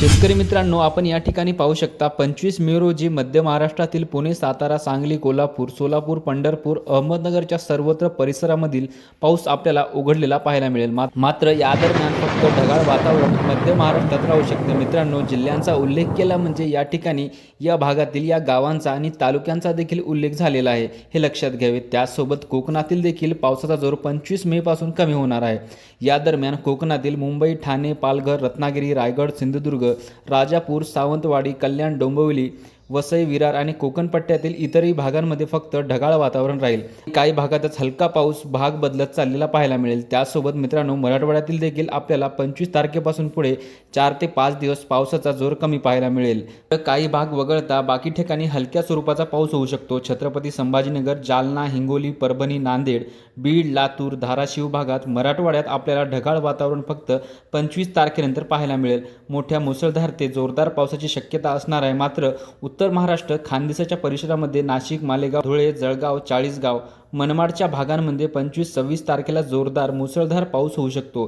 शेतकरी मित्रांनो आपण या ठिकाणी पाहू शकता पंचवीस मे रोजी मध्य महाराष्ट्रातील पुणे सातारा सांगली कोल्हापूर सोलापूर पंढरपूर अहमदनगरच्या सर्वत्र परिसरामधील पाऊस आपल्याला उघडलेला पाहायला मिळेल. मा- मात्र या दरम्यान फक्त ढगाळ वातावरण मध्य महाराष्ट्रात राहू शकते. मित्रांनो जिल्ह्यांचा उल्लेख केला म्हणजे या ठिकाणी या भागातील या गावांचा आणि तालुक्यांचा देखील उल्लेख झालेला आहे. हे लक्षात घ्यावे. त्यासोबत कोकणातील देखील पावसाचा जोर पंचवीस मे पासून कमी होणार आहे. या दरम्यान कोकणातील मुंबई ठाणे पालघर रत्नागिरी रायगड सिंधुदुर्ग राजापूर सावंतवाडी कल्याण डोंबिवली वसई विरार आणि कोकणपट्ट्यातील इतरही भागांमध्ये फक्त ढगाळ वातावरण राहील. काही भागातच हलका पाऊस भाग बदलत चाललेला पाहायला मिळेल. त्यासोबत मित्रांनो मराठवाड्यातील देखील आपल्याला पंचवीस तारखेपासून पुढे चार ते पाच दिवस पावसाचा जोर कमी पाहायला मिळेल. तर काही भाग वगळता बाकी ठिकाणी हलक्या स्वरूपाचा पाऊस होऊ शकतो. छत्रपती संभाजीनगर जालना हिंगोली परभणी नांदेड बीड लातूर धाराशिव भागात मराठवाड्यात आपल्याला ढगाळ वातावरण फक्त पंचवीस तारखेनंतर पाहायला मिळेल. मोठ्या मुसळधार ते जोरदार पावसाची शक्यता असणार आहे. मात्र उत्तर महाराष्ट्र खानदेशाच्या परिसरामध्ये नाशिक मालेगाव धुळे जळगाव चाळीसगाव मनमाडच्या भागांमध्ये पंचवीस सव्वीस तारखेला जोरदार मुसळधार पाऊस होऊ शकतो.